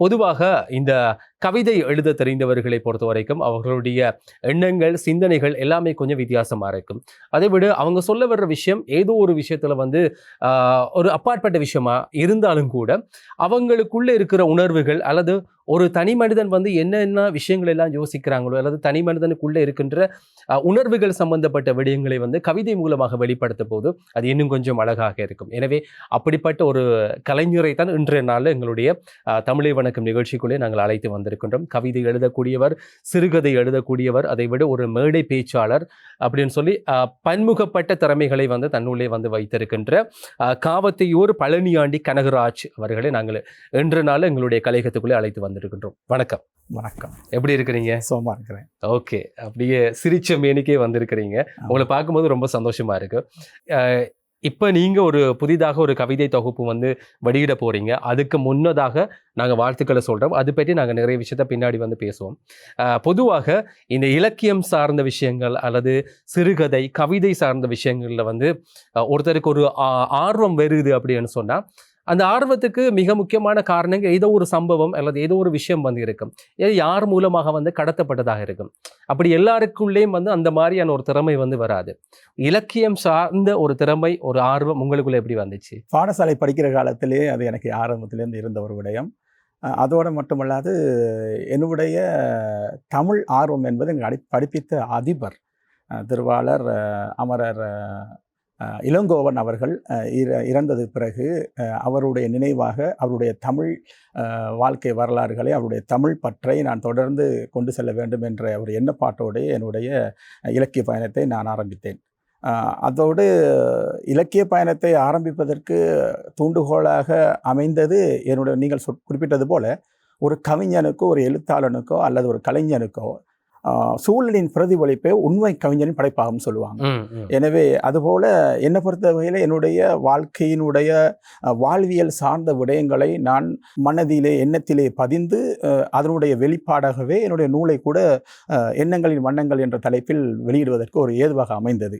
பொதுவாக இந்த கவிதை எழுத தெரிந்தவர்களை பொறுத்த வரைக்கும் அவர்களுடைய எண்ணங்கள் சிந்தனைகள் எல்லாமே கொஞ்சம் வித்தியாசமாக இருக்கும். அதை விட அவங்க சொல்ல வர்ற விஷயம் ஏதோ ஒரு விஷயத்தில் வந்து ஒரு அப்பாற்பட்ட விஷயமா இருந்தாலும் கூட அவங்களுக்குள்ளே இருக்கிற உணர்வுகள் அல்லது ஒரு தனி மனிதன் வந்து என்னென்ன விஷயங்கள் எல்லாம் யோசிக்கிறாங்களோ அல்லது தனி மனிதனுக்குள்ளே இருக்கின்ற உணர்வுகள் சம்பந்தப்பட்ட விடயங்களை வந்து கவிதை மூலமாக வெளிப்படுத்த போது அது இன்னும் கொஞ்சம் அழகாக இருக்கும். எனவே அப்படிப்பட்ட ஒரு கலைஞரை தான் இன்றைய நாளில் எங்களுடைய தமிழை வணக்கம் நிகழ்ச்சிக்குள்ளே நாங்கள் அழைத்து வந்திருக்கின்றோம் கவிதை எழுதக்கூடியவர் சிறுகதை எழுதக்கூடியவர் அதை விட ஒரு மேடை பேச்சாளர் அப்படின்னு சொல்லி பன்முகப்பட்ட திறமைகளை வந்து தன்னுள்ளே வந்து வைத்திருக்கின்ற காவத்தையூர் பழனியாண்டி கனகராஜ் அவர்களை நாங்கள் இன்று நாள் எங்களுடைய கலையகத்துக்குள்ளே அழைத்து வந்திருக்கின்றோம். வணக்கம். வணக்கம். எப்படி இருக்கிறீங்க? சோமா இருக்கிறேன். ஓகே. அப்படியே சிரிச்ச மேனிக்கே வந்திருக்கிறீங்க. உங்களை பார்க்கும்போது ரொம்ப சந்தோஷமா இருக்கு. இப்போ நீங்கள் ஒரு புதிதாக ஒரு கவிதை தொகுப்பு வந்து வெளியிட போகிறீங்க அதுக்கு முன்னதாக நாங்கள் வாழ்த்துக்களை சொல்கிறோம் அது பற்றி நாங்கள் நிறைய விஷயத்த பின்னாடி வந்து பேசுவோம். பொதுவாக இந்த இலக்கியம் சார்ந்த விஷயங்கள் அல்லது சிறுகதை கவிதை சார்ந்த விஷயங்களில் வந்து ஒருத்தருக்கு ஒரு ஆர்வம் வருது அப்படின்னு சொன்னால் அந்த ஆர்வத்துக்கு மிக முக்கியமான காரணங்கள் ஏதோ ஒரு சம்பவம் அல்லது ஏதோ ஒரு விஷயம் வந்து இருக்கும். ஏதோ யார் மூலமாக வந்து கடத்தப்பட்டதாக இருக்கும். அப்படி எல்லாருக்குள்ளேயும் வந்து அந்த மாதிரியான ஒரு திறமை வந்து வராது. இலக்கியம் சார்ந்த ஒரு திறமை ஒரு ஆர்வம் உங்களுக்குள்ளே எப்படி வந்துச்சு? பாடசாலை படிக்கிற காலத்திலே அது எனக்கு ஆரம்பத்திலேருந்து இருந்த ஒரு விடயம். அதோடு மட்டுமல்லாது என்னுடைய தமிழ் ஆர்வம் என்பது எங்கள் அடி படிப்பித்த அதிபர் திருவாளர் அமரர் இளங்கோவன் அவர்கள் இற இறந்தது பிறகு அவருடைய நினைவாக அவருடைய தமிழ் வாழ்க்கை வரலாறுகளை அவருடைய தமிழ் பற்றை நான் தொடர்ந்து கொண்டு செல்ல வேண்டும் என்ற ஒரு எண்ணப்பாட்டோடு என்னுடைய இலக்கிய பயணத்தை நான் ஆரம்பித்தேன். அதோடு இலக்கிய பயணத்தை ஆரம்பிப்பதற்கு தூண்டுகோலாக அமைந்தது என்னுடைய நீங்கள் சொ குறிப்பிட்டது போல ஒரு கவிஞனுக்கோ ஒரு எழுத்தாளனுக்கோ அல்லது ஒரு கலைஞனுக்கோ சூழலின் பிரதிபலிப்பே உண்மை கவிஞனின் படைப்பாகும் சொல்லுவாங்க. எனவே அதுபோல என்னை பொறுத்த வகையில் என்னுடைய வாழ்க்கையினுடைய வாழ்வியல் சார்ந்த விடயங்களை நான் மனதிலே எண்ணத்திலே பதிந்து அதனுடைய வெளிப்பாடாகவே என்னுடைய நூலை கூட எண்ணங்களின் வண்ணங்கள் என்ற தலைப்பில் வெளியிடுவதற்கு ஒரு ஏதுவாக அமைந்தது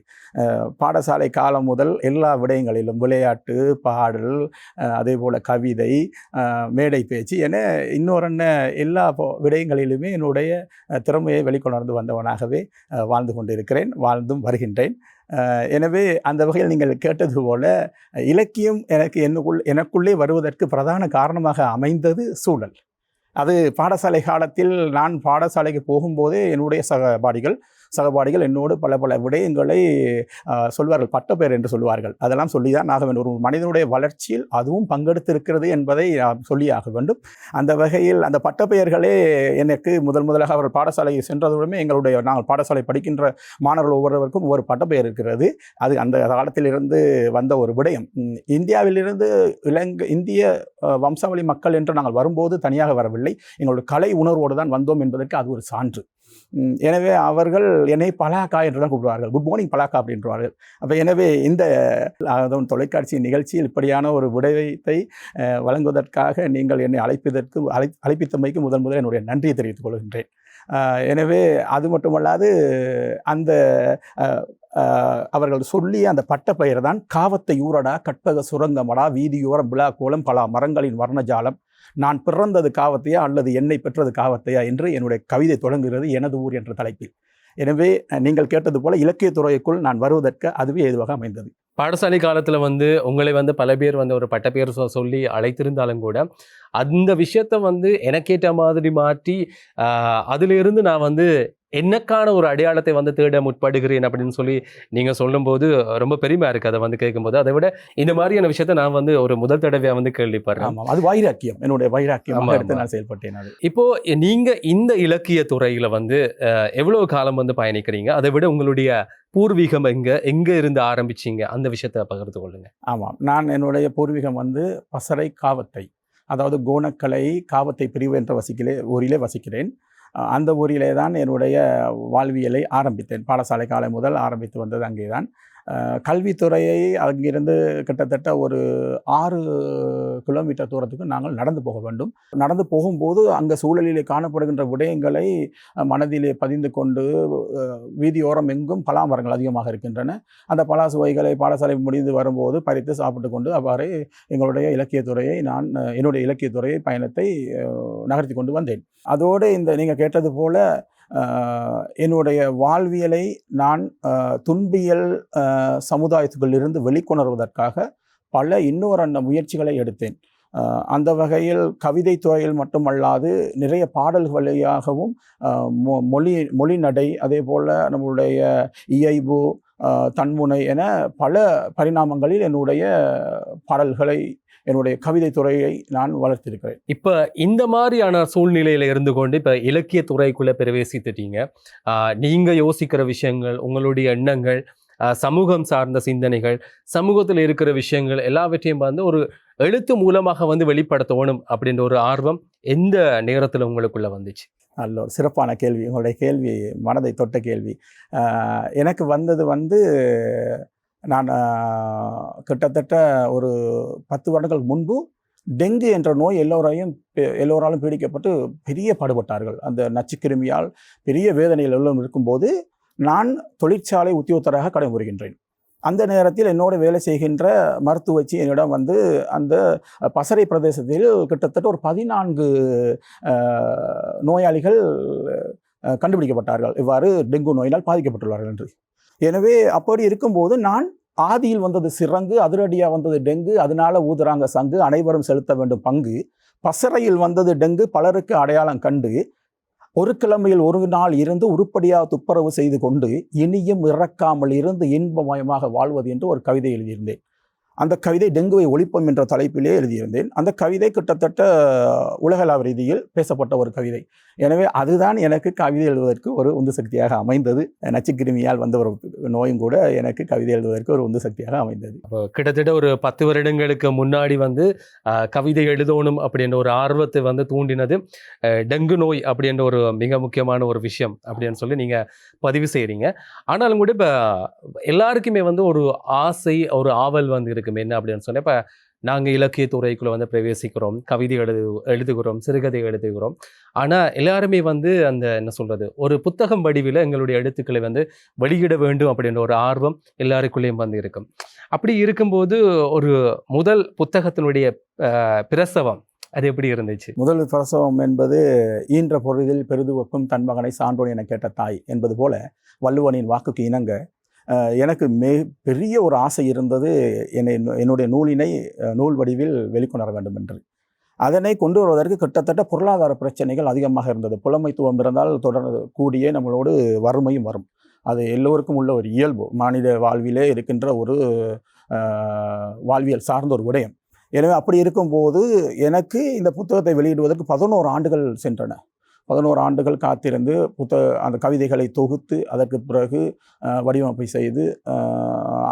பாடசாலை காலம் முதல் எல்லா விடயங்களிலும் விளையாட்டு பாடல் அதே போல கவிதை மேடை பேச்சு என இன்னொரு எல்லா பொ- விடயங்களிலுமே என்னுடைய திறமையை வெளிக்கொணர்ந்து வந்தவனாகவே வாழ்ந்து கொண்டிருக்கிறேன் வாழ்ந்தும் வருகின்றேன். எனவே அந்த வகையில் நீங்கள் கேட்டது போல இலக்கியம் எனக்கு என்னுக்குள் எனக்குள்ளே வருவதற்கு பிரதான காரணமாக அமைந்தது சூழல். அது பாடசாலை காலத்தில் நான் பாடசாலைக்கு போகும்போதே என்னுடைய சகபாடிகள் சகபாடிகள் என்னோடு பல பல விடயங்களை சொல்வார்கள். பட்டப்பெயர் என்று சொல்வார்கள். அதெல்லாம் சொல்லி தான் ஆக வேண்டும் ஒரு மனிதனுடைய வளர்ச்சியில் அதுவும் பங்கெடுத்திருக்கிறது என்பதை சொல்லியாக வேண்டும். அந்த வகையில் அந்த பட்டப்பெயர்களே எனக்கு முதல் முதலாக அவர் பாடசாலை சென்றதுடனே எங்களுடைய நாங்கள் பாடசாலை படிக்கின்ற மாணவர்கள் ஒவ்வொருவருக்கும் ஒவ்வொரு பட்டப்பெயர் இருக்கிறது. அது அந்த காலத்திலிருந்து வந்த ஒரு விடயம். இந்தியாவிலிருந்து இலங்கை இந்திய வம்சாவளி மக்கள் என்று நாங்கள் வரும்போது தனியாக வரவில்லை. எங்களுடைய கலை உணர்வோடு தான் வந்தோம் என்பதற்கு அது ஒரு சான்று. எனவே அவர்கள் என்னை பலாக்கா என்று தான் கூப்பிடுவார்கள். குட் மார்னிங் பலாக்கா அப்படின்றவார்கள். அப்போ எனவே இந்த தொலைக்காட்சி நிகழ்ச்சியில் இப்படியான ஒரு விடயத்தை வழங்குவதற்காக நீங்கள் என்னை அழைப்பதற்கு அழை அழைப்பித்தமைக்கு முதன் முதல் என்னுடைய நன்றியை தெரிவித்துக் கொள்கின்றேன். எனவே அது மட்டுமல்லாது அந்த அவர்கள் சொல்லிய அந்த பட்டப்பெயர் தான் காவத்தை ஊரடா கற்பக சுரங்கமடா வீதியோரம் விழா கோலம் பல மரங்களின் வர்ணஜாலம். நான் பிறந்தது காவத்தையா அல்லது என்னை பெற்றது காவத்தையா என்று என்னுடைய கவிதை தொடங்குகிறது எனது ஊர் என்ற தலைப்பில். எனவே நீங்கள் கேட்டது போல இலக்கியத்துறைக்குள் நான் வருவதற்கு அதுவே ஏதுவாக அமைந்தது. பாடசாலை காலத்தில் வந்து உங்களை வந்து பல பேர் வந்து ஒரு பட்டப்பேர் சொல்லி அழைத்திருந்தாலும் கூட அந்த விஷயத்த வந்து எனக்கேற்ற மாதிரி மாற்றி அதிலிருந்து நான் வந்து என்னக்கான ஒரு அடையாளத்தை வந்து தேட முற்படுகிறேன் அப்படின்னு சொல்லி நீங்க சொல்லும்போது ரொம்ப பெருமையா இருக்கு அதை வந்து கேட்கும்போது. அதை விட இந்த மாதிரியான விஷயத்த நான் வந்து ஒரு முதல் தடவையா வந்து கேள்விப்படுறேன். ஆமாம். அது வைராக்கியம். என்னுடைய ஆமா, வைராக்கியமாக எடுத்து. நான் செயல்பட்டேன் அது. இப்போ நீங்க இந்த இலக்கிய துறையில வந்து அஹ், எவ்வளவு காலம் வந்து பயணிக்கிறீங்க? அதை விட உங்களுடைய பூர்வீகம் எங்க எங்க இருந்து ஆரம்பிச்சீங்க? அந்த விஷயத்த பகிர்ந்து கொள்ளுங்க. ஆமாம். நான் என்னுடைய பூர்வீகம் வந்து பசறை காவத்தை அதாவது கோணக்கலை காவத்தை பிரிவு என்ற வசிக்கிலே ஊரிலே வசிக்கிறேன். அந்த ஊரிலே தான் என்னுடைய வாழ்வியலை ஆரம்பித்தேன். பாடசாலை காலை முதல் ஆரம்பித்து வந்தது அங்கே தான் கல்வித்துறையை அங்கிருந்து கிட்டத்தட்ட ஒரு ஆறு கிலோமீட்டர் தூரத்துக்கு நாங்கள் நடந்து போக வேண்டும். நடந்து போகும்போது அங்கே சூழலிலே காணப்படுகின்ற விடயங்களை மனதிலே பதிந்து கொண்டு வீதியோரம் எங்கும் பலாமரங்கள் அதிகமாக இருக்கின்றன. அந்த பலா சுவைகளை பாடசாலை முடிந்து வரும்போது பறித்து சாப்பிட்டு கொண்டு அவ்வாறே எங்களுடைய இலக்கியத்துறையை நான் என்னுடைய இலக்கியத்துறையை பயணத்தை நகர்த்தி கொண்டு வந்தேன். அதோடு இந்த நீங்கள் கேட்டது போல என்னுடைய வாழ்வியலை நான் துன்பியல் சமுதாயத்துக்குள்ளிருந்து வெளிக்கொணர்வதற்காக பல இன்னொரு அந்த முயற்சிகளை எடுத்தேன். அந்த வகையில் கவிதை துறையில் மட்டுமல்லாது நிறைய பாடல் வழியாகவும் மொ- மொழி மொழி நடை அதே போல் நம்மளுடைய இயைபு தன்முனை என பல பரிணாமங்களில் என்னுடைய பாடல்களை என்னுடைய கவிதை துறையை நான் வளர்த்திருக்கிறேன். இப்போ இந்த மாதிரியான சூழ்நிலையில் இருந்து கொண்டு இப்போ இலக்கிய துறைக்குள்ளே பிரவேசித்துட்டீங்க. நீங்கள் யோசிக்கிற விஷயங்கள் உங்களுடைய எண்ணங்கள் சமூகம் சார்ந்த சிந்தனைகள் சமூகத்தில் இருக்கிற விஷயங்கள் எல்லாவற்றையும் வந்து ஒரு எழுத்து மூலமாக வந்து வெளிப்படுத்தணும் அப்படின்ற ஒரு ஆர்வம் எந்த நேரத்தில் உங்களுக்குள்ளே வந்துச்சு? நல்ல ஒரு சிறப்பான கேள்வி உங்களுடைய கேள்வி மனதை தொட்ட கேள்வி. எனக்கு வந்தது வந்து நான் கிட்டத்தட்ட ஒரு பத்து வருடங்கள் முன்பு டெங்கு என்ற நோய் எல்லோரையும் எல்லோராலும் பீடிக்கப்பட்டு பெரிய பாடுபட்டார்கள். அந்த நச்சுக்கிருமியால் பெரிய வேதனையில் எல்லோரும் இருக்கும்போது நான் தொழிற்சாலை உத்தியோகத்தராக கடைபுரிகின்றேன் அந்த நேரத்தில் என்னோட வேலை செய்கின்ற மருத்துவச்சி என்னிடம் வந்து அந்த பசறை பிரதேசத்தில் கிட்டத்தட்ட ஒரு பதினான்கு நோயாளிகள் கண்டுபிடிக்கப்பட்டார்கள். இவ்வாறு டெங்கு நோயினால் பாதிக்கப்பட்டுள்ளார்கள் என்று. எனவே அப்படி இருக்கும்போது நான் ஆதியில் வந்தது சிறங்கு அதிரடியாக வந்தது டெங்கு அதனால ஊதுறாங்க சங்கு அனைவரும் செலுத்த வேண்டும் பங்கு. பசறையில் வந்தது டெங்கு பலருக்கு அடையாளம் கண்டு ஒரு கிழமையில் ஒரு நாள் இருந்து உருப்படியாக துப்புரவு செய்து கொண்டு இனியும் இறக்காமல் இருந்து இன்பமயமாக வாழ்வது என்று ஒரு கவிதை எழுதியிருந்தேன். அந்த கவிதை டெங்குவை ஒழிப்போம் என்ற தலைப்பிலே எழுதியிருந்தேன். அந்த கவிதை கிட்டத்தட்ட உலகளாவ ரீதியில் பேசப்பட்ட ஒரு கவிதை. எனவே அதுதான் எனக்கு கவிதை எழுதுவதற்கு ஒரு உந்து சக்தியாக அமைந்தது. நச்சுக்கிருமியால் வந்த ஒரு நோயும் கூட எனக்கு கவிதை எழுதுவதற்கு ஒரு உந்து சக்தியாக அமைந்தது. அப்போ கிட்டத்தட்ட ஒரு பத்து வருடங்களுக்கு முன்னாடி வந்து கவிதை எழுதணும் அப்படின்ற ஒரு ஆர்வத்தை வந்து தூண்டினது டெங்கு நோய் அப்படின்ற ஒரு மிக முக்கியமான ஒரு விஷயம் அப்படின்னு சொல்லி நீங்கள் பதிவு செய்கிறீங்க ஆனாலும் கூட இப்போ எல்லாருக்குமே வந்து ஒரு ஆசை ஒரு ஆவல் வந்து இருக்குமே என்ன அப்படின்னு சொன்னேன் இப்போ நாங்கள் இலக்கிய துறைக்குள்ளே வந்து பிரவேசிக்கிறோம் கவிதை எழுது எழுதுகிறோம் சிறுகதை எழுதுகிறோம். ஆனால் எல்லாருமே வந்து அந்த என்ன சொல்றது ஒரு புத்தகம் வடிவில் எங்களுடைய எழுத்துக்களை வந்து வெளியிட வேண்டும் அப்படின்ற ஒரு ஆர்வம் எல்லாருக்குள்ளேயும் வந்து இருக்கும். அப்படி இருக்கும்போது ஒரு முதல் புத்தகத்தினுடைய பிரசவம் அது எப்படி இருந்துச்சு? முதல் பிரசவம் என்பது ஈன்ற பொழுதில் பெருதுவக்கும் தன் மகனை சான்றோன் என கேட்ட தாய் என்பது போல வள்ளுவனின் வாக்குக்கு இணங்க எனக்கு மே பெரிய ஒரு ஆசை இருந்தது என்னை என்னுடைய நூலினை நூல் வடிவில் வெளிக்கொணர வேண்டும் என்று. அதனை கொண்டு வருவதற்கு கிட்டத்தட்ட பொருளாதார பிரச்சனைகள் அதிகமாக இருந்தது. புலமைத்துவம் இருந்தால் தொடர்ந்து கூடிய நம்மளோடு வறுமையும் வரும். அது எல்லோருக்கும் உள்ள ஒரு இயல்பு. மாநில வாழ்விலே இருக்கின்ற ஒரு வாழ்வியல் சார்ந்த ஒரு விடயம் எனவே அப்படி இருக்கும்போது எனக்கு இந்த புத்தகத்தை வெளியிடுவதற்கு பதினோரு ஆண்டுகள் சென்றன. பதினோரு ஆண்டுகள் காத்திருந்து புத்தக அந்த கவிதைகளை தொகுத்து அதற்கு பிறகு வடிவமைப்பு செய்து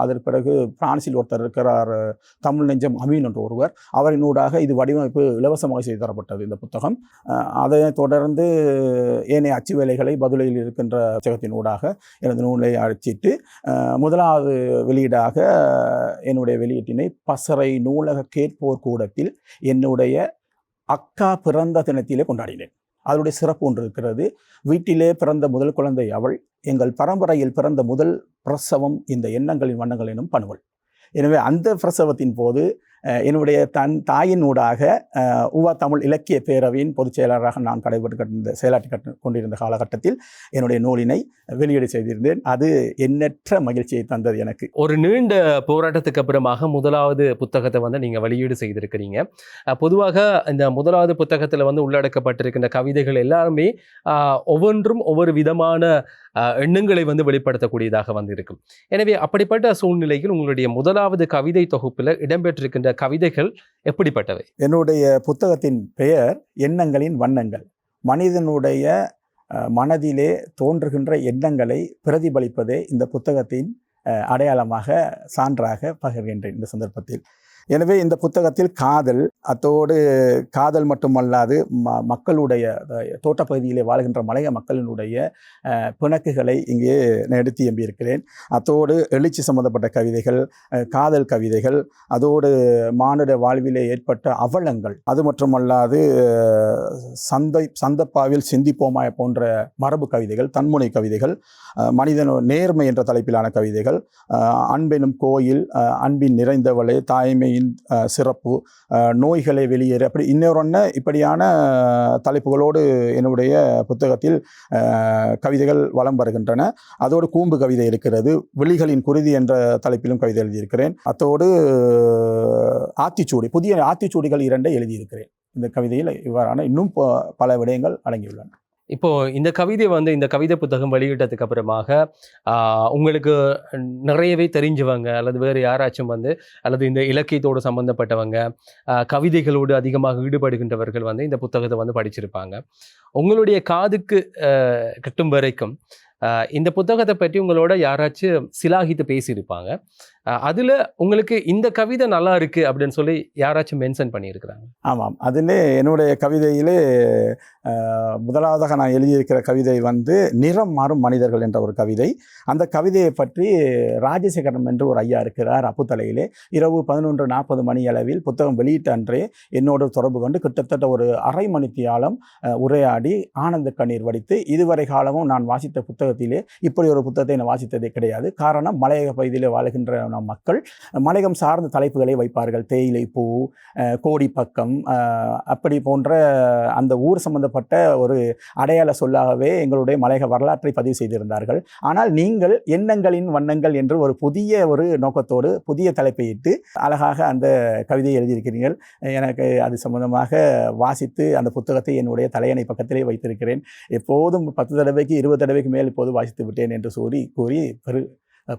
அதற்கு பிறகு பிரான்சில் ஒருத்தர் இருக்கிறார் தமிழ் நெஞ்சம் அமீன் என்ற ஒருவர். அவரினூடாக இது வடிவமைப்பு இலவசமாக செய்து தரப்பட்டது இந்த புத்தகம். அஹ், அதைத் தொடர்ந்து ஏனைய அச்சு வேலைகளை பதிலையில் இருக்கின்ற புத்தகத்தின் ஊடாக எனது நூலை அழைச்சிட்டு முதலாவது வெளியீடாக என்னுடைய வெளியீட்டினை பசறை நூலக கேட்போர் கூடத்தில் என்னுடைய அக்கா பிறந்த தினத்திலே கொண்டாடினேன். அதனுடைய சிறப்பு ஒன்று இருக்கிறது. வீட்டிலே பிறந்த முதல் குழந்தை அவள். எங்கள் பரம்பரையில் பிறந்த முதல் பிரசவம் இந்த எண்ணங்களின் வண்ணங்கள் எனும் பணுவல். எனவே அந்த பிரசவத்தின் போது என்னுடைய தன் தாயின் ஊடாக உவா தமிழ் இலக்கிய பேரவையின் பொதுச் செயலாளராக நான் கடைபெற்று கட்டிருந்த செயலாற்றி கட்டு கொண்டிருந்த காலகட்டத்தில் என்னுடைய நூலினை வெளியீடு செய்திருந்தேன். அது எண்ணற்ற மகிழ்ச்சியை தந்தது எனக்கு. ஒரு நீண்ட போராட்டத்துக்கு அப்புறமாக முதலாவது புத்தகத்தை வந்து நீங்கள் வெளியீடு செய்திருக்கிறீங்க. பொதுவாக இந்த முதலாவது புத்தகத்தில் வந்து உள்ளடக்கப்பட்டிருக்கின்ற கவிதைகள் எல்லாருமே ஒவ்வொன்றும் ஒவ்வொரு விதமான எண்ணங்களை வந்து வெளிப்படுத்தக்கூடியதாக வந்து இருக்கும் எனவே அப்படிப்பட்ட சூழ்நிலையில் உங்களுடைய முதலாவது கவிதை தொகுப்பில் இடம்பெற்றிருக்கின்ற கவிதைகள் எப்படிப்பட்டவை? என்னுடைய புத்தகத்தின் பெயர் எண்ணங்களின் வண்ணங்கள். மனிதனுடைய மனதிலே தோன்றுகின்ற எண்ணங்களை பிரதிபலிப்பதே இந்த புத்தகத்தின் அடையாளமாக சான்றாக பகிர்கின்றேன் இந்த சந்தர்ப்பத்தில். எனவே இந்த புத்தகத்தில் காதல் அத்தோடு காதல் மட்டுமல்லாது ம மக்களுடைய தோட்டப்பகுதியிலே வாழ்கின்ற மலைய மக்களினுடைய பிணக்குகளை இங்கே நான் எடுத்து எம்பியிருக்கிறேன். அத்தோடு எழுச்சி சம்பந்தப்பட்ட கவிதைகள் காதல் கவிதைகள் அதோடு மானுட வாழ்விலே ஏற்பட்ட அவலங்கள் அது மட்டுமல்லாது சந்தை சந்தப்பாவில் சிந்திப்போமா போன்ற மரபு கவிதைகள் தன்முனை கவிதைகள் மனிதனோ மனிதன் நேர்மை என்ற தலைப்பிலான கவிதைகள் அன்பெனும் கோயில் அன்பின் நிறைந்தவளே தாய்மை நோயின் சிறப்பு நோய்களை வெளியேறு. அப்படி இன்னொரு இப்படியான தலைப்புகளோடு என்னுடைய புத்தகத்தில் கவிதைகள் வலம் வருகின்றன. அதோடு கூம்பு கவிதை இருக்கிறது விழிகளின் குருதி என்ற தலைப்பிலும் கவிதை எழுதியிருக்கிறேன். அத்தோடு ஆத்திச்சூடி புதிய ஆத்திச்சூடிகள் இரண்டை எழுதியிருக்கிறேன். இந்த கவிதையில் இவ்வாறான இன்னும் ப- பல விடயங்கள் அடங்கியுள்ளன. இப்போ இந்த கவிதை வந்து இந்த கவிதை புத்தகம் வெளியிட்டதுக்கு அப்புறமாக உங்களுக்கு நிறையவே தெரிஞ்சவங்க அல்லது வேறு யாராச்சும் வந்து அல்லது இந்த இலக்கியத்தோடு சம்பந்தப்பட்டவங்க கவிதைகளோடு அதிகமாக ஈடுபடுகின்றவர்கள் வந்து இந்த புத்தகத்தை வந்து படிச்சிருப்பாங்க. உங்களுடைய காதுக்கு கட்டும் வரைக்கும் இந்த புத்தகத்தை பற்றி உங்களோட யாராச்சும் சிலாகித்து பேசியிருப்பாங்க. அதில் உங்களுக்கு இந்த கவிதை நல்லா இருக்குது அப்படின்னு சொல்லி யாராச்சும் மென்ஷன் பண்ணியிருக்கிறாங்க. ஆமாம். அதில் என்னுடைய கவிதையிலே முதலாவதாக நான் எழுதியிருக்கிற கவிதை வந்து நிறம் மாறும் மனிதர்கள் என்ற ஒரு கவிதை. அந்த கவிதையை பற்றி ராஜசேகரன் என்று ஒரு ஐயா இருக்கிறார் அப்புத்தலையிலே. இரவு பதினொன்று நாற்பது மணி அளவில் புத்தகம் வெளியிட்ட அன்றே என்னோடு தொடர்பு கொண்டு கிட்டத்தட்ட ஒரு அரை மணித்தியாலம் உரையாடி ஆனந்த கண்ணீர் வடித்து இதுவரை காலமும் நான் வாசித்த புத்தகத்திலே இப்படி ஒரு புத்தகத்தை நான் வாசித்ததே கிடையாது. காரணம் மலையக பகுதியிலே வாழ்கின்ற நம் மக்கள். மலையகம் சார்ந்த தலைப்புகளை வைப்பார்கள். தேயிலை பூ கோடிப்பக்கம் அப்படி போன்ற அந்த ஊர் சம்பந்தப்பட்ட ஒரு அடையாள சொல்லாகவே எங்களுடைய மலையக வரலாற்றை பதிவு செய்திருந்தார்கள். ஆனால் நீங்கள் எண்ணங்களின் வண்ணங்கள் என்று ஒரு புதிய ஒரு நோக்கத்தோடு புதிய தலைப்பை இட்டு அழகாக அந்த கவிதையை எழுதியிருக்கிறீர்கள். எனக்கு அது சம்பந்தமாக வாசித்து அந்த புத்தகத்தை என்னுடைய தலையணை பக்கத்திலே வைத்திருக்கிறேன். எப்போதும் பத்து தடவைக்கு இருபது தடவைக்கு மேல் இப்போது வாசித்து விட்டேன் என்று கூறி கூறி பெரு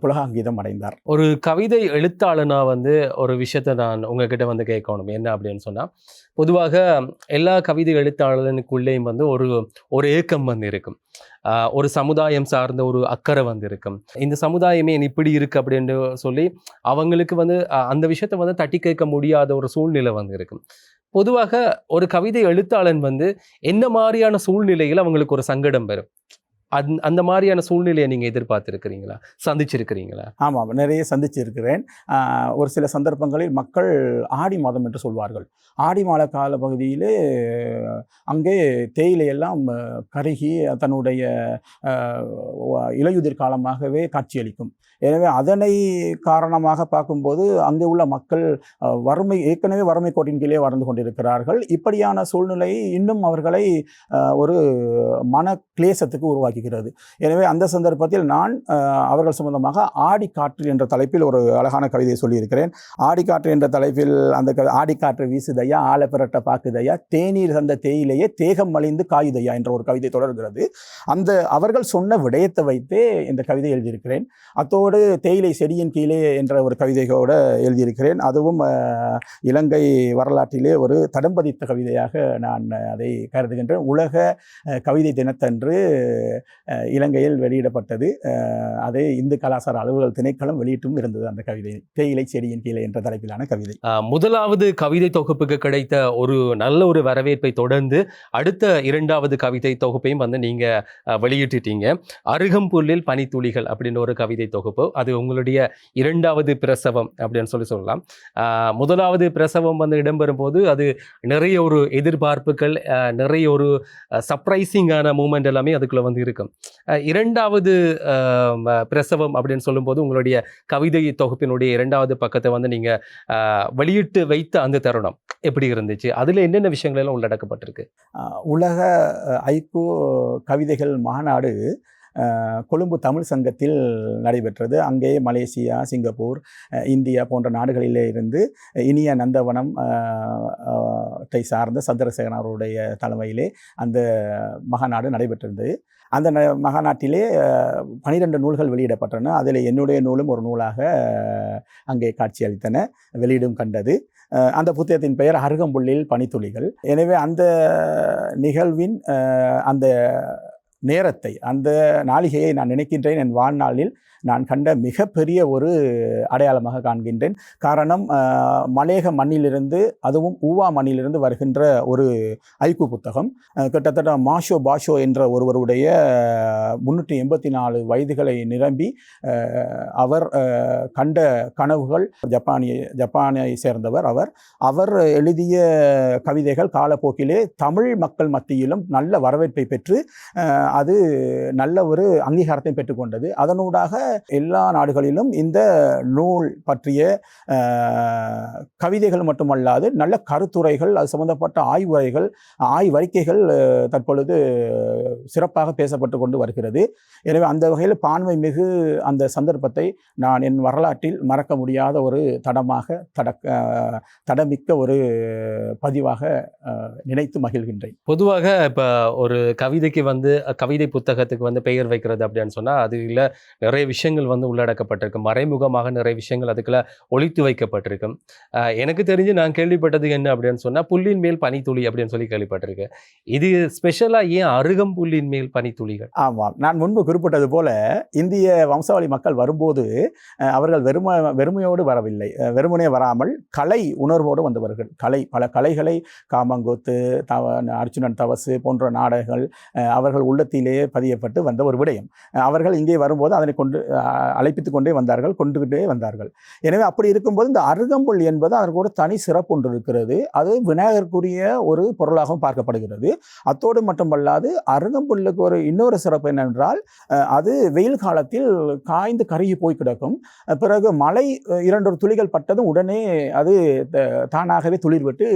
புலகாங்கீதம் அடைந்தார். ஒரு கவிதை எழுத்தாளனா வந்து ஒரு விஷயத்தை நான் உங்ககிட்ட வந்து கேட்கணும். என்ன அப்படின்னு சொன்னால் பொதுவாக எல்லா கவிதை எழுத்தாளனுக்குள்ளேயும் வந்து ஒரு ஒரு ஏக்கம் வந்து இருக்கும். ஒரு சமுதாயம் சார்ந்த ஒரு அக்கறை வந்து இருக்கும். இந்த சமுதாயமே இப்படி இருக்கு அப்படின்னு சொல்லி அவங்களுக்கு வந்து அந்த விஷயத்த வந்து தட்டி கேட்க முடியாத ஒரு சூழ்நிலை வந்து இருக்கும். பொதுவாக ஒரு கவிதை எழுத்தாளன் வந்து என்ன மாதிரியான சூழ்நிலையில் அவங்களுக்கு ஒரு சங்கடம் வரும்? அந் அந்த மாதிரியான சூழ்நிலையை நீங்கள் எதிர்பார்த்துருக்கிறீங்களா? சந்திச்சிருக்கிறீங்களா? ஆமாம் நிறைய சந்திச்சிருக்கிறேன். ஒரு சில சந்தர்ப்பங்களில் மக்கள் ஆடி மாதம் என்று சொல்வார்கள். ஆடி மாத கால பகுதியிலே அங்கே தேயிலை எல்லாம் கருகி தன்னுடைய இலையுதிர் காலமாகவே காட்சியளிக்கும். எனவே அதனை காரணமாக பார்க்கும்போது அங்கே உள்ள மக்கள் வறுமை ஏற்கனவே வறுமை கோட்டின் கீழே வறந்து கொண்டிருக்கிறார்கள். இப்படியான சூழ்நிலை இன்னும் அவர்களை ஒரு மன கிளேசத்துக்கு உருவாக்குகிறது. எனவே அந்த சந்தர்ப்பத்தில் நான் அவர்கள் சம்பந்தமாக ஆடிக்காற்று என்ற தலைப்பில் ஒரு அழகான கவிதையை சொல்லியிருக்கிறேன். ஆடிக்காற்று என்ற தலைப்பில் அந்த க ஆடிக்காற்று வீசுதையா ஆலை பிறட்ட பாக்குதையா தேநீர் தந்த தேயிலேயே தேகம் மலிந்து காயுதையா என்ற ஒரு கவிதை தொடர்கிறது. அந்த அவர்கள் சொன்ன விடயத்தை வைத்தே இந்த கவிதை எழுதியிருக்கிறேன். அத்தோடு தேயிலை செடியின் கீழே என்ற ஒரு கவிதையோட எழுதியிருக்கிறேன். அதுவும் இலங்கை வரலாற்றிலே ஒரு தடம் பதித்த கவிதையாக நான் அதை கருதுகின்றேன். உலக கவிதை தினத்தன்று இலங்கையில் வெளியிடப்பட்டது. அதை இந்து கலாச்சார அலுவலர் திணைக்களம் வெளியிட்டும் இருந்தது அந்த கவிதை. தேயிலை செடியின் கீழே என்ற தலைப்பிலான கவிதை. முதலாவது கவிதை தொகுப்புக்கு கிடைத்த ஒரு நல்ல ஒரு வரவேற்பை தொடர்ந்து அடுத்த இரண்டாவது கவிதை தொகுப்பையும் வந்து நீங்கள் வெளியிட்டுட்டீங்க. அருகம்புல்லில் பனித்துளிகள் அப்படின்னு ஒரு கவிதை தொகுப்பு. அது உங்களுடைய இரண்டாவது பிரசவம் அப்படின்னு சொல்லி சொல்லலாம். முதலாவது பிரசவம் வந்து இடம்பெறும் போது அது நிறைய ஒரு எதிர்பார்ப்புகள் நிறைய ஒரு சர்ப்ரைசிங்கான மூமெண்ட் எல்லாமே அதுக்குள்ளே வந்து இருக்கும். இரண்டாவது பிரசவம் அப்படின்னு சொல்லும்போது உங்களுடைய கவிதை தொகுப்பினுடைய இரண்டாவது பக்கத்தை வந்து நீங்கள் வெளியிட்டு வைத்த அந்த தருணம் எப்படி இருந்துச்சு? அதுல என்னென்ன விஷயங்கள் எல்லாம் உள்ளடக்கப்பட்டிருக்கு? உலக அஹ், ஐக்கூ கவிதைகள் மாநாடு கொழும்பு தமிழ் சங்கத்தில் நடைபெற்றது. அங்கே மலேசியா சிங்கப்பூர் இந்தியா போன்ற நாடுகளிலே இருந்து இனிய நந்தவனம் தை சார்ந்த சந்திரசேகரன் அவருடைய தலைமையிலே அந்த மகாநாடு நடைபெற்றிருந்தது. அந்த ந- மகாநாட்டிலே பனிரெண்டு நூல்கள் வெளியிடப்பட்டன. அதில் என்னுடைய நூலும் ஒரு நூலாக அங்கே காட்சியளித்தன வெளியிடும் கண்டது. அந்த புத்தகத்தின் பெயர் அருகம்புள்ளில் பனித்துளிகள். எனவே அந்த நிகழ்வின் அந்த நேரத்தை அந்த நாளிகையை நான் நினைக்கின்றேன் என் வாழ்நாளில். நான் கண்ட மிகப்பெரிய ஒரு அடையாளமாக காண்கின்றேன். காரணம் மலேக மண்ணிலிருந்து அதுவும் ஊவா மண்ணிலிருந்து வருகின்ற ஒரு ஐக்கு புத்தகம். கிட்டத்தட்ட மாஷோ பாஷோ என்ற ஒருவருடைய முன்னூற்றி எண்பத்தி நாலு வயதுகளை நிரம்பி அவர் கண்ட கனவுகள் ஜப்பானிய ஜப்பானை சேர்ந்தவர் அவர். அவர் எழுதிய கவிதைகள் காலப்போக்கிலே தமிழ் மக்கள் மத்தியிலும் நல்ல வரவேற்பை பெற்று அது நல்ல ஒரு அங்கீகாரத்தை பெற்றுக்கொண்டது அதனூடாக எல்லா நாடுகளிலும் இந்த நூல் பற்றிய கவிதைகள் மட்டுமல்லாது நல்ல கருத்துரைகள் அது சம்பந்தப்பட்ட ஆய்வுரைகள் ஆய்வறிக்கைகள் தற்பொழுது சிறப்பாக பேசப்பட்டு கொண்டு வருகிறது. எனவே அந்த வகையில் பான்மை மிகு அந்த சந்தர்ப்பத்தை நான் என் வரலாற்றில் மறக்க முடியாத ஒரு தடமாக தடக்க தடமிக்க ஒரு பதிவாக நினைத்து மகிழ்கின்றேன். பொதுவாக இப்போ ஒரு கவிதைக்கு வந்து கவிதை புத்தகத்துக்கு வந்து பெயர் வைக்கிறது அப்படின்னு சொன்னால் அதுல நிறைய விஷயம் விஷயங்கள் வந்து உள்ளடக்கப்பட்டிருக்கு. மறைமுகமாக நிறைய விஷயங்கள் அதுக்குள்ள ஒழித்து வைக்கப்பட்டிருக்கும் எனக்கு தெரிஞ்சு நான் கேள்விப்பட்டது என்ன அப்படின்னு சொன்னால் புல்லின் மேல் பனித்துளி அப்படின்னு சொல்லி கேள்விப்பட்டிருக்கேன் இது ஸ்பெஷலாக ஏன் அருகம் புல்லின் மேல் பனித்துளிகள்? ஆமாம் நான் முன்பு குறிப்பிட்டது போல இந்திய வம்சாவளி மக்கள் வரும்போது அவர்கள் வெறும வெறுமையோடு வரவில்லை. வெறுமனே வராமல் கலை உணர்வோடு வந்தவர்கள் கலை பல கலைகளை காமங்கோத்து தவ அர்ஜுனன் தவசு போன்ற நாடகங்கள் அவர்கள் உள்ளத்திலேயே பதியப்பட்டு வந்த ஒரு விடயம். அவர்கள் இங்கே வரும்போது அதனை கொண்டு அழைப்பித்து கொண்டே வந்தார்கள் கொண்டுகிட்டே வந்தார்கள். எனவே அப்படி இருக்கும்போது இந்த அருகம்புல் என்பது அதற்கு ஒரு தனி சிறப்பு ஒன்று இருக்கிறது. அது விநாயகருக்குரிய ஒரு பொருளாகவும் பார்க்கப்படுகிறது. அத்தோடு மட்டுமல்லாது அருகம்புல்லுக்கு ஒரு இன்னொரு சிறப்பு என்னென்றால் அது வெயில் காலத்தில் காய்ந்து கருகி போய் கிடக்கும். பிறகு மழை இரண்டொரு துளிகள் பட்டதும் உடனே அது த- தானாகவே துளிர் விட்டு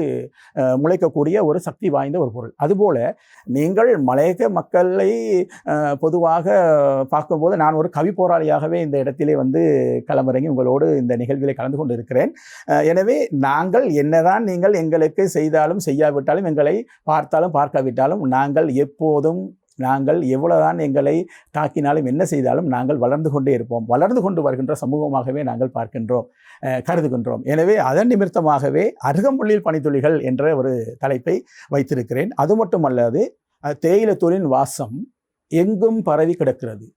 முளைக்கக்கூடிய ஒரு சக்தி வாய்ந்த ஒரு பொருள். அதுபோல நீங்கள் மலையக மக்களை பொதுவாக பார்க்கும்போது நான் ஒரு கவி போராளியாகவே இந்த இடத்திலே வந்து களமிறங்கி உங்களோடு இந்த நிகழ்விலே கலந்து கொண்டு இருக்கிறேன் எனவே நாங்கள் என்னதான் நீங்கள் எங்களுக்கு செய்தாலும் செய்யாவிட்டாலும் எங்களை பார்த்தாலும் பார்க்காவிட்டாலும் நாங்கள் எப்போதும் நாங்கள் எவ்வளவுதான் எங்களை தாக்கினாலும் என்ன செய்தாலும் நாங்கள் வளர்ந்து கொண்டே இருப்போம். வளர்ந்து கொண்டு வருகின்ற சமூகமாகவே நாங்கள் பார்க்கின்றோம் கருதுகின்றோம். எனவே அதன் நிமித்தமாகவே அருகமுள்ளில் பனித்துளிகள் என்ற ஒரு தலைப்பை வைத்திருக்கிறேன். அது மட்டுமல்லாது தேயிலை தொழிலின் வாசம் எங்கும் பரவி கிடக்கிறது.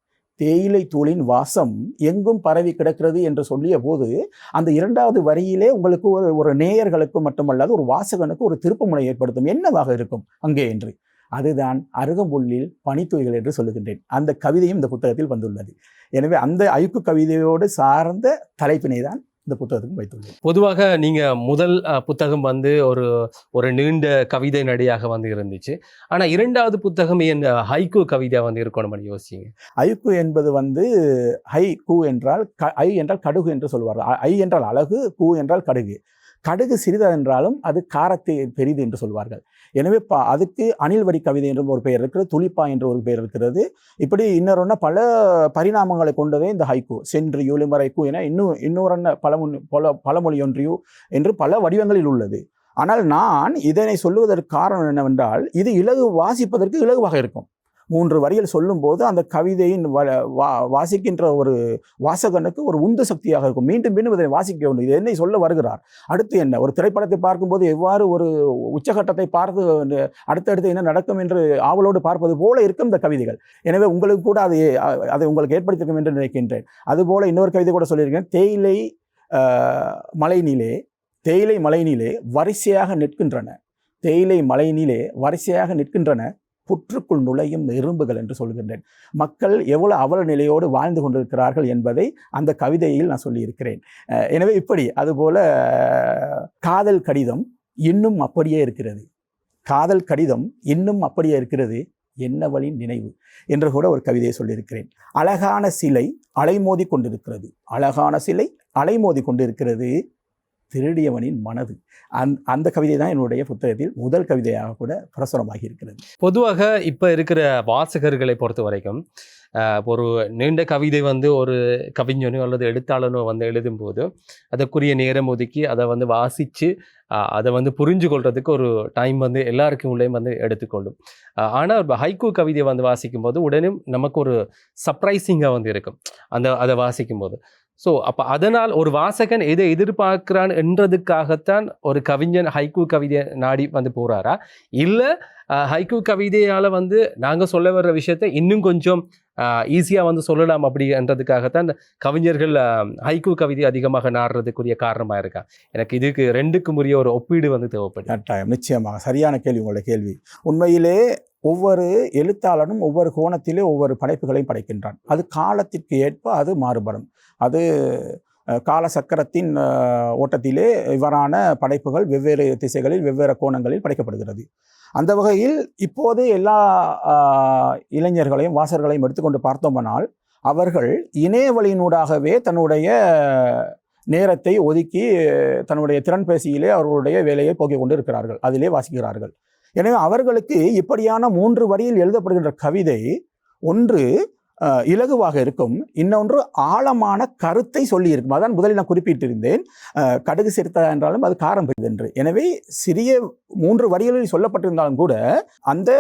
தேயிலை தூளின் வாசம் எங்கும் பரவி கிடக்கிறது என்று சொல்லிய போது அந்த இரண்டாவது வரியிலே உங்களுக்கு ஒரு ஒரு நேயர்களுக்கு மட்டுமல்லாது ஒரு வாசகனுக்கு ஒரு திருப்புமுனை ஏற்படுத்தும். என்னவாக இருக்கும்? அங்கே என்று. அதுதான் அருகம்புல்லில் பனித்துளிகள் என்று சொல்லுகின்றேன். அந்த கவிதையும் இந்த புத்தகத்தில் வந்துள்ளது. எனவே அந்த ஐக்கு கவிதையோடு சார்ந்த தலைப்பினை தான் இந்த புத்தகத்துக்கு வைத்துள்ளேன். பொதுவாக நீங்க முதல் புத்தகம் வந்து ஒரு ஒரு நீண்ட கவிதை நடையாக வந்து இருந்துச்சு. ஆனா இரண்டாவது புத்தகம் என் ஹைக்கூ கவிதையா வந்து இருக்கணும்னு யோசிச்சீங்க ஐக்கு என்பது வந்து ஹை கூ என்றால் ஐ என்றால் கடுகு என்று சொல்வார்கள். ஐ என்றால் அழகு கூ என்றால் கடுகு. கடுகு சிறிது என்றாலும் அது காரத்தை பெரிது என்று சொல்வார்கள். எனவே பா அதுக்கு அணில்வரி கவிதை என்ற ஒரு பெயர் இருக்கிறது துளிப்பா என்ற ஒரு பெயர் இருக்கிறது. இப்படி இன்னொரு பல பரிணாமங்களை கொண்டதே இந்த ஹைக்கூ சென்று யூலிமரைக்கு என இன்னும் இன்னொரு பழமொழி பல பழமொழி ஒன்றியோ என்று பல வடிவங்களில் உள்ளது. ஆனால் நான் இதனை சொல்லுவதற்கு காரணம் என்னவென்றால் இது இலகு வாசிப்பதற்கு இலகுவாக இருக்கும். மூன்று வரிகள் சொல்லும்போது அந்த கவிதையின் வ- வா- வாசிக்கின்ற ஒரு வாசகனுக்கு ஒரு உந்து சக்தியாக இருக்கும். மீண்டும் மீண்டும் இதனை வாசிக்க வேண்டும். இது என்னை சொல்ல வருகிறார். அடுத்து என்ன? ஒரு திரைப்படத்தை பார்க்கும்போது எவ்வாறு ஒரு உச்சகட்டத்தை பார்த்து அடுத்தடுத்து என்ன நடக்கும் என்று ஆவலோடு பார்ப்பது போல இருக்கும் இந்த கவிதைகள். எனவே உங்களுக்கு கூட அதை அதை உங்களுக்கு ஏற்படுத்திருக்கும் என்று நினைக்கின்றேன். அதுபோல இன்னொரு கவிதை கூட சொல்லியிருக்கேன். தேயிலை மலைநிலே தேயிலை மலைநிலே வரிசையாக நிற்கின்றன. தேயிலை மலையினிலே வரிசையாக நிற்கின்றன. புற்றுக்குள் நுழையும் எறும்புகள் என்று சொல்கின்றேன். மக்கள் எவ்வளவு அவல நிலையோடு வாழ்ந்து கொண்டிருக்கிறார்கள் என்பதை அந்த கவிதையில் நான் சொல்லியிருக்கிறேன். எனவே இப்படி அதுபோல காதல் கடிதம் இன்னும் அப்படியே இருக்கிறது. காதல் கடிதம் இன்னும் அப்படியே இருக்கிறது. என்னவளின் நினைவு? என்று கூட ஒரு கவிதையை சொல்லியிருக்கிறேன். அழகான சிலை அலைமோதி கொண்டிருக்கிறது. அழகான சிலை அலைமோதி கொண்டிருக்கிறது. திருடியவனின் மனது. அந் அந்த கவிதை தான் என்னுடைய புத்தகத்தில் முதல் கவிதையாக கூட பிரசுரமாகி இருக்கிறது பொதுவாக இப்போ இருக்கிற வாசகர்களை பொறுத்த வரைக்கும் ஒரு நீண்ட கவிதை வந்து ஒரு கவிஞனோ அல்லது எழுத்தாளனோ வந்து எழுதும்போது அதற்குரிய நேரம் ஒதுக்கி அதை வந்து வாசித்து அதை வந்து புரிஞ்சு கொள்றதுக்கு ஒரு டைம் வந்து எல்லாருக்கும் உள்ளேயும் வந்து எடுத்துக்கொள்ளும். ஆனால் ஹைக்கூ கவிதை வந்து வாசிக்கும் போது உடனே நமக்கு ஒரு சர்ப்ரைசிங்காக வந்து இருக்கும். அந்த அதை வாசிக்கும் போது ஸோ அப்போ அதனால் ஒரு வாசகன் எதை எதிர்பார்க்கிறான் என்றதுக்காகத்தான் ஒரு கவிஞன் ஹைக்கூ கவிதை நாடி வந்து போகிறாரா இல்லை ஹைக்கூ கவிதையால் வந்து நாங்கள் சொல்ல வர்ற விஷயத்தை இன்னும் கொஞ்சம் ஈஸியாக வந்து சொல்லலாம் அப்படின்றதுக்காகத்தான் கவிஞர்கள் ஆஹ், ஹைக்கூ கவிதை அதிகமாக நாடுறதுக்குரிய காரணமாக இருக்கா எனக்கு இதுக்கு ரெண்டுக்கும் உரிய ஒரு ஒப்பீடு வந்து தேவைப்படும் கட்டாயம் நிச்சயமாக. சரியான கேள்வி உங்களோட கேள்வி. உண்மையிலே ஒவ்வொரு எழுத்தாளனும் ஒவ்வொரு கோணத்திலே ஒவ்வொரு படைப்புகளையும் படைக்கின்றான். அது காலத்திற்கு ஏற்ப அது மாறுபடும். அது கால சக்கரத்தின் ஓட்டத்திலே இவ்வாறான படைப்புகள் வெவ்வேறு திசைகளில் வெவ்வேறு கோணங்களில் படைக்கப்படுகிறது. அந்த வகையில் இப்போது எல்லா இளைஞர்களையும் வாசகர்களையும் எடுத்துக்கொண்டு பார்த்தோமானால் அவர்கள் இணையவழியினூடாகவே தன்னுடைய நேரத்தை ஒதுக்கி தன்னுடைய திறன்பேசியிலே அவர்களுடைய வேலையை போக்கிக் கொண்டு இருக்கிறார்கள் அதிலே வாசிக்கிறார்கள். எனவே அவர்களுக்கு இப்படியான மூன்று வரியில் எழுதப்படுகின்ற கவிதை ஒன்று இலகுவாக இருக்கும். இன்னொன்று ஆழமான கருத்தை சொல்லி இருக்கும் அதான் முதலில் நான் குறிப்பிட்டிருந்தேன். கடுகு சிறுத்தா என்றாலும் அது காரம் என்று. எனவே சிறிய மூன்று வரிகளில் சொல்லப்பட்டிருந்தாலும் கூட அந்த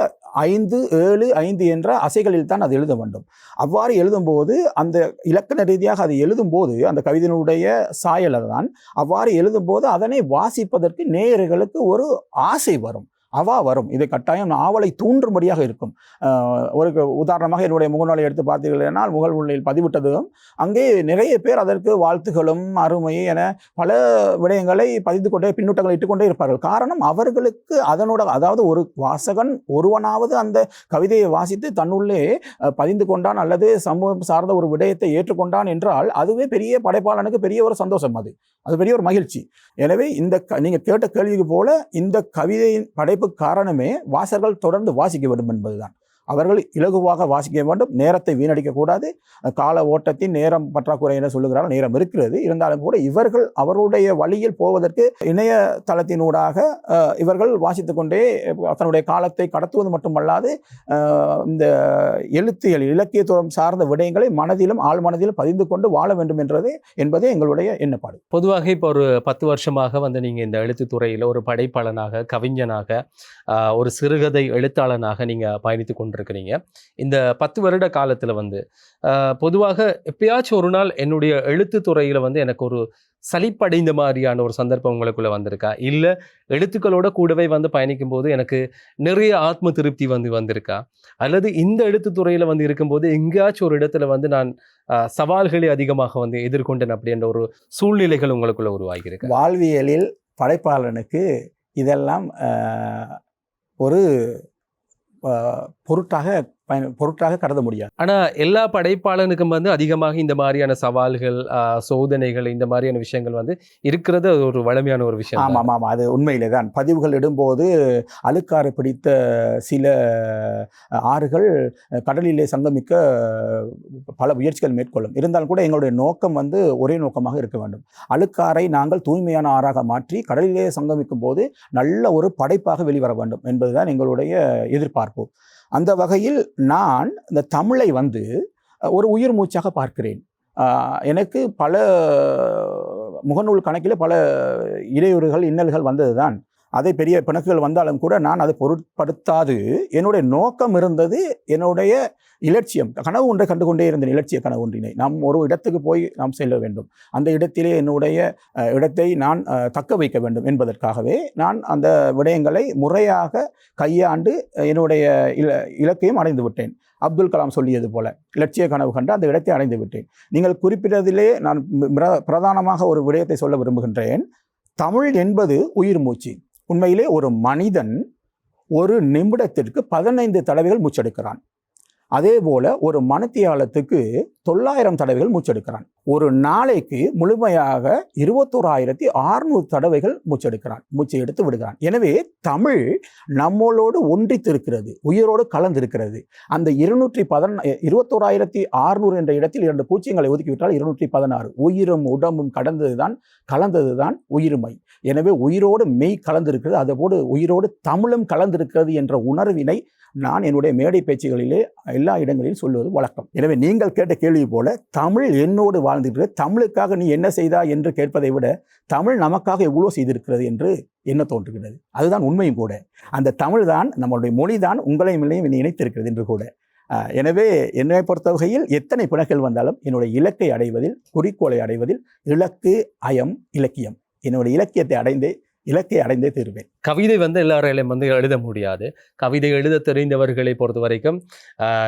ஐந்து ஏழு ஐந்து என்ற அசைகளில் தான் அது எழுத வேண்டும். அவ்வாறு எழுதும்போது அந்த இலக்கண ரீதியாக அது எழுதும்போது அந்த கவிதையினுடைய சாயலை தான் அவ்வாறு எழுதும்போது அதனை வாசிப்பதற்கு நேயர்களுக்கு ஒரு ஆசை வரும். அவா வரும். இது கட்டாயம் நாவலை தூண்டும்படியாக இருக்கும். ஒரு உதாரணமாக என்னுடைய முகநூலை எடுத்து பார்த்தீர்களானால் உள்ளில் பதிவிட்டதும் அங்கே நிறைய பேர் அதற்கு வாழ்த்துகளும் அருமை என பல விடயங்களை பதிந்து கொண்டே பின்னூட்டங்களை இட்டுக்கொண்டே இருப்பார்கள். காரணம் அவர்களுக்கு அதனோட அதாவது ஒரு வாசகன் ஒருவனாவது அந்த கவிதையை வாசித்து தன்னுள்ளே பதிந்து கொண்டான் அல்லது சமூகம் சார்ந்த ஒரு விடயத்தை ஏற்றுக்கொண்டான் என்றால் அதுவே பெரிய படைப்பாளனுக்கு பெரிய ஒரு சந்தோஷம் அது. அது பெரிய ஒரு மகிழ்ச்சி. எனவே இந்த க- கேட்ட கேள்விக்கு போல இந்த கவிதையின் படை வாய்ப்பு காரணமே வாசகர்கள் தொடர்ந்து வாசிக்க வேண்டும் என்பதுதான். அவர்கள் இலகுவாக வாசிக்க வேண்டும். நேரத்தை வீணடிக்க கூடாது. கால ஓட்டத்தின் நேரம் பற்றாக்குறை என சொல்லுகிறார்கள். நேரம் இருக்கிறது. இருந்தாலும் கூட இவர்கள் அவருடைய வழியில் போவதற்கு இணையதளத்தினூடாக இவர்கள் வாசித்து கொண்டே தன்னுடைய காலத்தை கடத்துவது மட்டுமல்லாது இந்த எழுத்தியல் இலக்கியத்துவம் சார்ந்த விடயங்களை மனதிலும் ஆழ் மனதிலும் பதிந்து கொண்டு வாழ வேண்டும் என்றது என்பதே எங்களுடைய எண்ணப்பாடு. பொதுவாக இப்போ ஒரு பத்து வருஷமாக வந்து நீங்கள் இந்த எழுத்துத்துறையில் ஒரு படைப்பாளனாக கவிஞனாக ஒரு சிறுகதை எழுத்தாளனாக நீங்கள் பயணித்து கொண்டிருக்கிறீங்க இந்த பத்து வருட காலத்தில் வந்து ஆஹ், பொதுவாக எப்பயாச்சும் ஒரு நாள் என்னுடைய எழுத்துத்துறையில் வந்து எனக்கு ஒரு சலிப்படைந்த மாதிரியான ஒரு சந்தர்ப்பம் உங்களுக்குள்ள வந்திருக்கா? இல்லை எழுத்துக்களோட கூடவே வந்து பயணிக்கும் போது எனக்கு நிறைய ஆத்ம திருப்தி வந்து வந்திருக்கா? அல்லது இந்த எழுத்துத்துறையில் வந்து இருக்கும்போது எங்கேயாச்சும் ஒரு இடத்துல வந்து நான் சவால்களை அதிகமாக வந்து எதிர்கொண்டேன் அப்படின்ற ஒரு சூழ்நிலைகள் உங்களுக்குள்ள உருவாகியிருக்கு. வாழ்வியலில் படைப்பாளனுக்கு இதெல்லாம் ஒரு பொருட்டாக பயன் பொருட்டாக கருத முடியாது. ஆனா எல்லா படைப்பாளனுக்கும் வந்து அதிகமாக இந்த மாதிரியான சவால்கள் சோதனைகள் இந்த மாதிரியான விஷயங்கள் வந்து இருக்கிறது அது ஒரு வலிமையான ஒரு விஷயம். ஆமாம் ஆமாம் அது உண்மையிலே தான் பதிவுகள் இடும்போது அழுக்காறு பிடித்த சில ஆறுகள் கடலிலே சங்கமிக்க பல முயற்சிகள் மேற்கொள்ளும். இருந்தாலும் கூட எங்களுடைய நோக்கம் வந்து ஒரே நோக்கமாக இருக்க வேண்டும். அழுக்காரை நாங்கள் தூய்மையான ஆறாக மாற்றி கடலிலே சங்கமிக்கும் போது நல்ல ஒரு படைப்பாக வெளிவர வேண்டும் என்பதுதான் எங்களுடைய எதிர்பார்ப்பு. அந்த வகையில் நான் இந்த தமிழை வந்து ஒரு உயிர் மூச்சாக பார்க்கிறேன். எனக்கு பல முகநூல் கணக்கில் பல இடையூறுகள் இன்னல்கள் வந்தது தான் அதை பெரிய பிணக்குகள் வந்தாலும் கூட நான் அதை பொருட்படுத்தாது. என்னுடைய நோக்கம் இருந்தது என்னுடைய இலட்சியம். கனவு ஒன்றை கண்டுகொண்டே இருந்தேன் இலட்சிய கனவு ஒன்றினை. நாம் ஒரு இடத்துக்கு போய் நாம் செல்ல வேண்டும். அந்த இடத்திலே என்னுடைய இடத்தை நான் தக்க வைக்க வேண்டும் என்பதற்காகவே நான் அந்த விடயங்களை முறையாக கையாண்டு என்னுடைய இல இலக்கையும் அடைந்து விட்டேன். அப்துல் கலாம் சொல்லியது போல இலட்சிய கனவு கண்டு அந்த இடத்தை அடைந்து விட்டேன். நீங்கள் குறிப்பிட்டதிலே நான் பிரதானமாக ஒரு விடயத்தை சொல்ல விரும்புகின்றேன். தமிழ் என்பது உயிர் மூச்சு. உண்மையிலே ஒரு மனிதன் ஒரு நிமிடத்திற்கு பதினைந்து தடவைகள் மூச்செடுக்கிறான். அதே போல ஒரு மனத்தியாலத்துக்கு தொள்ளாயிரம் தடவைகள் மூச்செடுக்கிறான். ஒரு நாளைக்கு முழுமையாக இருபத்தோராயிரத்தி அறுநூறு தடவைகள் மூச்செடுக்கிறான். மூச்சை எடுத்து விடுகிறான். எனவே தமிழ் நம்மளோடு ஒன்றித்திருக்கிறது உயிரோடு கலந்திருக்கிறது. அந்த இருநூற்றி பதினா இருபத்தோராயிரத்தி அறுநூறு என்ற இடத்தில் இரண்டு பூச்சியங்களை ஒதுக்கிவிட்டால் இருநூற்றி பதினாறு. உயிரும் உடம்பும் கடந்ததுதான் கலந்ததுதான் உயிர்மை. எனவே உயிரோடு மெய் கலந்திருக்கிறது அதோடு உயிரோடு தமிழும் கலந்திருக்கிறது என்ற உணர்வினை நான் என்னுடைய மேடை பேச்சுகளிலே எல்லா இடங்களிலும் சொல்வது வழக்கம். எனவே நீங்கள் கேட்ட கேள்வி போல தமிழ் என்னோடு வாழ்ந்துட்டு தமிழுக்காக நீ என்ன செய்தா என்று கேட்பதை விட தமிழ் நமக்காக எவ்வளோ செய்திருக்கிறது என்று என்ன தோன்றுகிறது? அதுதான் உண்மையும் கூட. அந்த தமிழ் தான் நம்மளுடைய மொழி தான் உங்களையும் இல்லையும் இணைத்திருக்கிறது என்று கூட. எனவே என்னை பொறுத்த வகையில் எத்தனை பிணக்கள் வந்தாலும் என்னுடைய இலக்கை அடைவதில் குறிக்கோளை அடைவதில் இலக்கு அயம் இலக்கியம். என்னுடைய இலக்கியத்தை அடைந்தே இலக்கை அடைந்தே தீர்வேன். கவிதை வந்து எல்லாராலையும் வந்து எழுத முடியாது. கவிதை எழுத தெரிந்தவர்களை பொறுத்த வரைக்கும்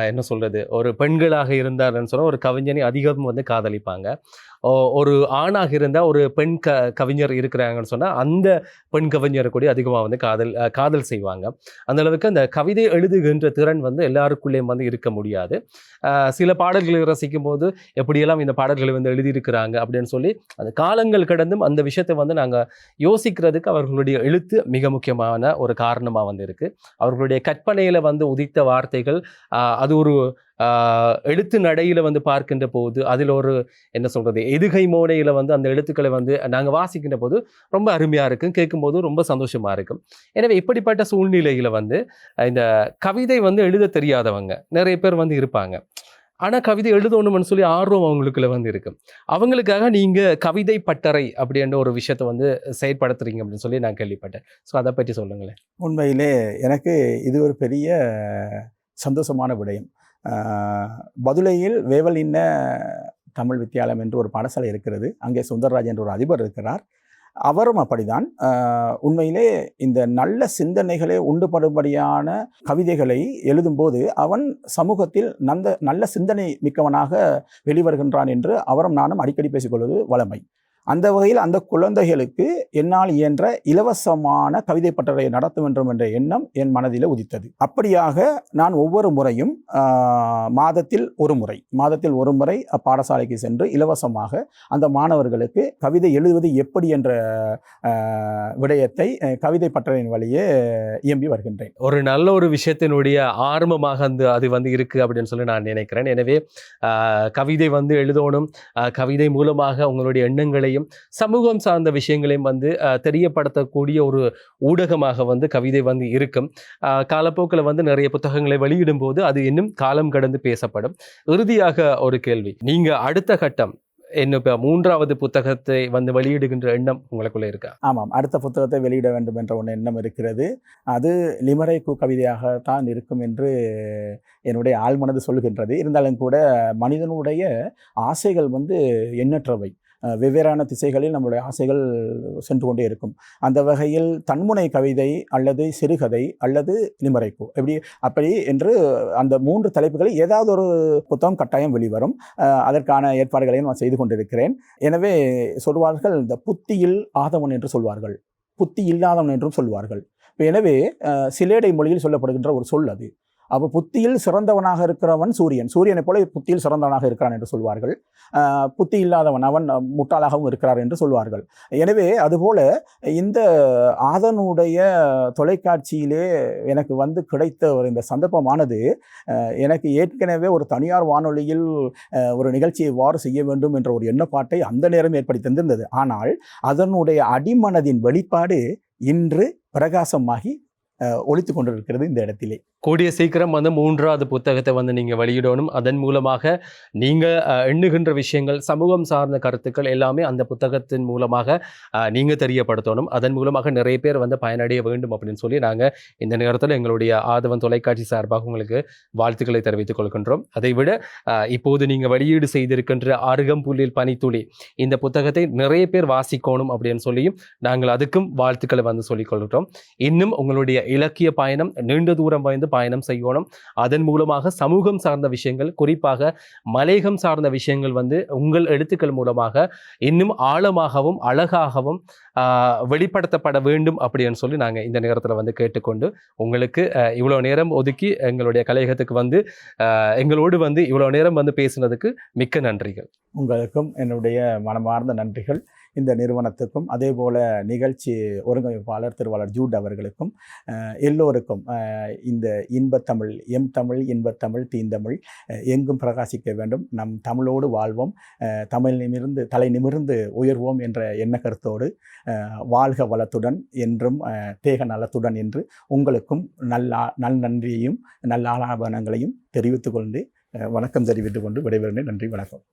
என்ன சொல்கிறது ஒரு பெண்களாக இருந்தார்னு சொன்னால் ஒரு கவிஞனை அதிகம் வந்து காதலிப்பாங்க. ஓ- ஒரு ஆணாக இருந்தால் ஒரு பெண் க கவிஞர் இருக்கிறாங்கன்னு சொன்னால் அந்த பெண் கவிஞரை கூட அதிகமாக வந்து காதல் காதல் செய்வாங்க. அந்த அளவுக்கு அந்த கவிதை எழுதுகின்ற திறன் வந்து எல்லாருக்குள்ளேயும் வந்து இருக்க முடியாது. சில பாடல்களை ரசிக்கும் போது எப்படியெல்லாம் இந்த பாடல்களை வந்து எழுதியிருக்கிறாங்க அப்படின்னு சொல்லி அந்த காலங்கள் கடந்தும் அந்த விஷயத்தை வந்து நாங்கள் யோசிக்கிறதுக்கு அவர்களுடைய எழுத்து மிக முக்கியமான ஒரு காரணமாக வந்து இருக்குது அவர்களுடைய கற்பனையில் வந்து உதித்த வார்த்தைகள் அது ஒரு எழுத்து நடையில் வந்து பார்க்கின்ற போது அதில் ஒரு என்ன சொல்கிறது எதுகை மோனையில் வந்து அந்த எழுத்துக்களை வந்து நாங்கள் வாசிக்கின்ற போது ரொம்ப அருமையாக இருக்கும் கேட்கும்போது ரொம்ப சந்தோஷமாக இருக்கும். எனவே இப்படிப்பட்ட சூழ்நிலையில் வந்து இந்த கவிதை வந்து எழுத தெரியாதவங்க நிறைய பேர் வந்து இருப்பாங்க. ஆனால் கவிதை எழுதணும்னு சொல்லி ஆர்வம் அவங்களுக்குள்ள வந்து இருக்கு அவங்களுக்காக நீங்கள் கவிதை பட்டறை அப்படின்ற ஒரு விஷயத்தை வந்து செயற்படுத்துறீங்க அப்படின்னு சொல்லி நான் கேள்விப்பட்டேன். ஸோ அதை பற்றி சொல்லுங்களேன். உண்மையிலே எனக்கு இது ஒரு பெரிய சந்தோஷமான விடயம். ஆஹ், வேவல் வேவலின்ன தமிழ் வித்தியாலயம் என்று ஒரு பாடசாலை இருக்கிறது. அங்கே சுந்தரராஜ் என்ற ஒரு அதிபர் இருக்கிறார். அவரும் அப்படிதான். உண்மையிலே இந்த நல்ல சிந்தனைகளை உண்டுபடும்படியான கவிதைகளை எழுதும்போது அவன் சமூகத்தில் நந்த நல்ல சிந்தனை மிக்கவனாக வெளிவருகின்றான் என்று அவரும் நானும் அடிக்கடி பேசிக்கொள்வது வளமை அந்த வகையில் அந்த குழந்தைகளுக்கு என்னால் இயன்ற இலவசமான கவிதை பட்டறையை நடத்த வேண்டும் என்ற எண்ணம் என் மனதில் உதித்தது. அப்படியாக நான் ஒவ்வொரு முறையும் மாதத்தில் ஒரு முறை மாதத்தில் ஒரு முறை பாடசாலைக்கு சென்று இலவசமாக அந்த மாணவர்களுக்கு கவிதை எழுதுவது எப்படி என்ற விடயத்தை கவிதை பட்டறையின் வழியே இயம்பி வருகின்றேன். ஒரு நல்ல ஒரு விஷயத்தினுடைய ஆரம்பமாக அந்த அது வந்து இருக்குது அப்படின்னு சொல்லி நான் நினைக்கிறேன். எனவே கவிதை வந்து எழுதணும். கவிதை மூலமாக உங்களுடைய விஷயங்களையும் சமூகம் சார்ந்த விஷயங்களையும் வந்து தெரியப்படுத்தக்கூடிய ஒரு ஊடகமாக வந்து கவிதை வந்து இருக்கும். காலப்போக்கில் வந்து நிறைய புத்தகங்களை வெளியிடும் போது அது இன்னும் காலம் கடந்து பேசப்படும். இறுதியாக ஒரு கேள்வி. நீங்கள் அடுத்த கட்டம் என்ன மூன்றாவது புத்தகத்தை வந்து வெளியிடுகின்ற எண்ணம் உங்களுக்குள்ளே இருக்கா? ஆமாம். அடுத்த புத்தகத்தை வெளியிட வேண்டும் என்ற ஒன்று எண்ணம் இருக்கிறது. அது லிமரைக்கு கவிதையாகத்தான் இருக்கும் என்று என்னுடைய ஆழ்மனது சொல்கின்றது. இருந்தாலும் கூட மனிதனுடைய ஆசைகள் வந்து எண்ணற்றவை. வெவ்வேறான திசைகளில் நம்முடைய ஆசைகள் சென்று கொண்டே இருக்கும். அந்த வகையில் தன்முனை கவிதை அல்லது சிறுகதை அல்லது லிமரைப்பு எப்படி அப்படி என்று அந்த மூன்று தலைப்புகளில் ஏதாவது ஒரு புத்தகம் கட்டாயம் வெளிவரும். அதற்கான ஏற்பாடுகளையும் நான் செய்து கொண்டிருக்கிறேன். எனவே சொல்வார்கள் இந்த புத்தியில் ஆதவன் என்று சொல்வார்கள். புத்தி இல்லாதவன் என்றும் சொல்வார்கள். எனவே சிலேடை மொழியில் சொல்லப்படுகின்ற ஒரு சொல் அது. அப்போ புத்தியில் சிறந்தவனாக இருக்கிறவன் சூரியன். சூரியனைப் போல புத்தியில் சிறந்தவனாக இருக்கிறான் என்று சொல்வார்கள். புத்தி இல்லாதவன் அவன் முட்டாளாகவும் இருக்கிறார் என்று சொல்வார்கள். எனவே அதுபோல இந்த ஆதனுடைய தொலைக்காட்சியிலே எனக்கு வந்து கிடைத்த ஒரு இந்த சந்தர்ப்பமானது எனக்கு ஏற்கனவே ஒரு தனியார் வானொலியில் ஒரு நிகழ்ச்சியை இவ்வாறு செய்ய வேண்டும் என்ற ஒரு எண்ணப்பாட்டை அந்த நேரம் ஏற்படுத்தி தந்திருந்தது. ஆனால் அதனுடைய அடிமனதின் வெளிப்பாடு இன்று பிரகாசமாகி ஒழித்து கொண்டிருக்கிறது இந்த இடத்திலே. கூடிய சீக்கிரம் வந்து மூன்றாவது புத்தகத்தை வந்து நீங்கள் வெளியிடணும். அதன் மூலமாக நீங்கள் எண்ணுகின்ற விஷயங்கள் சமூகம் சார்ந்த கருத்துக்கள் எல்லாமே அந்த புத்தகத்தின் மூலமாக நீங்கள் தெரியப்படுத்தணும். அதன் மூலமாக நிறைய பேர் வந்து பயனடைய வேண்டும் அப்படின்னு சொல்லி நாங்கள் இந்த நேரத்தில் எங்களுடைய ஆதவன் தொலைக்காட்சி சார்பாக உங்களுக்கு வாழ்த்துக்களை தெரிவித்துக் கொள்கின்றோம். அதைவிட இப்போது நீங்கள் வெளியீடு செய்திருக்கின்ற அருகம்புல்லில் பனித்துளி இந்த புத்தகத்தை நிறைய பேர் வாசிக்கணும் அப்படின்னு சொல்லியும் நாங்கள் அதுக்கும் வாழ்த்துக்களை வந்து சொல்லிக் கொள்கிறோம். இன்னும் உங்களுடைய இலக்கிய பயணம் நீண்ட தூரம் வாய்ந்து பயணம் செய்யணும். அதன் மூலமாக சமூகம் சார்ந்த விஷயங்கள் குறிப்பாக மலையகம் சார்ந்த விஷயங்கள் வந்து உங்கள் எழுத்துக்கள் மூலமாக இன்னும் ஆழமாகவும் அழகாகவும் வெளிப்படுத்தப்பட வேண்டும் அப்படின்னு சொல்லி நாங்கள் இந்த நேரத்தில் வந்து கேட்டுக்கொண்டு உங்களுக்கு இவ்வளோ நேரம் ஒதுக்கி எங்களுடைய கலையகத்துக்கு வந்து எங்களோடு வந்து இவ்வளோ நேரம் வந்து பேசினதுக்கு மிக்க நன்றிகள். உங்களுக்கும் என்னுடைய மனமார்ந்த நன்றிகள். இந்த நிறுவனத்துக்கும் அதே போல் நிகழ்ச்சி ஒருங்கமைப்பாளர் திருவாளர் ஜூட் அவர்களுக்கும் எல்லோருக்கும் இந்த இன்பத்தமிழ் எம் தமிழ் இன்பத்தமிழ் தீந்தமிழ் எங்கும் பிரகாசிக்க வேண்டும். நம் தமிழோடு வாழ்வோம். தமிழ் நிமிர்ந்து தலை நிமிர்ந்து உயர்வோம் என்ற எண்ண கருத்தோடு வாழ்க வளத்துடன் என்றும் தேக நலத்துடன் என்று உங்களுக்கும் நல்ல நல் நன்றியையும் நல்ல ஆலாபனங்களையும் தெரிவித்துக் கொண்டு வணக்கம் தெரிவித்துக் கொண்டு விடைபெறுகிறேன். நன்றி வணக்கம்.